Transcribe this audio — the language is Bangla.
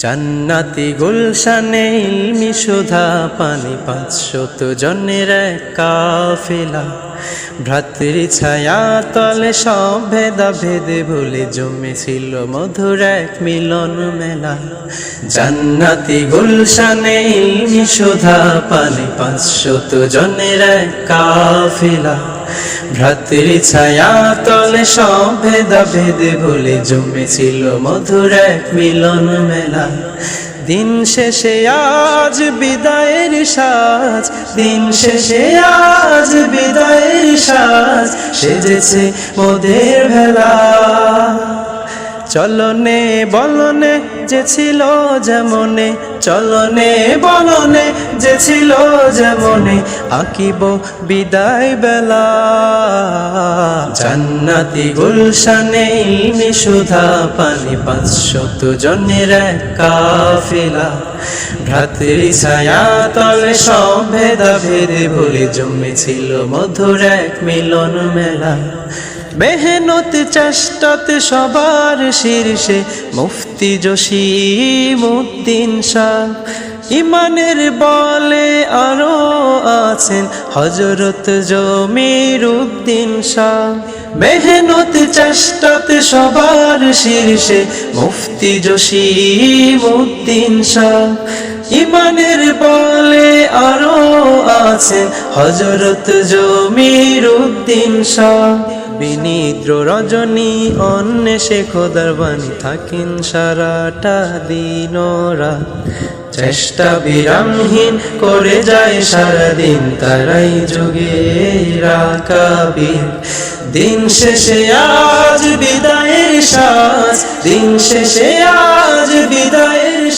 জান্নাতি গুলশানে ইলমি সুধা পানি পাঁচশত জনের কাফেলা। ভ্রাতৃ ছায়া তলে সব ভেদা ভেদে ভুলে জমেছিল মধুর এক মিলন মেলা। জান্নাতি গুলশানে ইলমি সুধা পানি পাঁচশত জনের কাফেলা। ভ্রাতৃ ছায়া তলে সব ভেদা ভেদে ভুলে জমেছিল মধুর এক মিলন মেলা। দিন শেষে আজ বিদায়ের সাজ, দিন শেষে আজ বিদায়ের সাজ, সেজেছে মোদের ভেলা। চলনে বলনে যে ছিল যেমনে, চলনে, বলনে যে ছিল যেমনে, আঁকিব বিদায় বেলা। জান্নাতি গুলশানে সুধা পানি, পাঁচশত জনের এক কাফেলা। ভ্রাতৃ ছায়া তলে সব ভেদা ভেদে ভুলে জমেছিল মধুর এক মিলন মেলা। মেহনত চেষ্টাতে সবার শীর্ষে মুফতি জসিম উদ্দিন শাহ। ইমানের বলে আরও আছেন হজরত জমির উদ্দিন শাহ। মেহনত চেষ্টাতে সবার শীর্ষে মুফতি জসিম উদ্দিন শাহ। ইমানের বলে আরও আছেন হজরত জমির উদ্দিন শাহ। বিনিদ্র রজনী অন্বেষে খোদার বাণী থাকেন সারাটা দিন রাত চেষ্টা বিরামহীন করে যায় সারাদিন, তারাই যোগে দিন শেষে আজ বিদায়ের শ্বাস দিন শেষে আজ বিদায়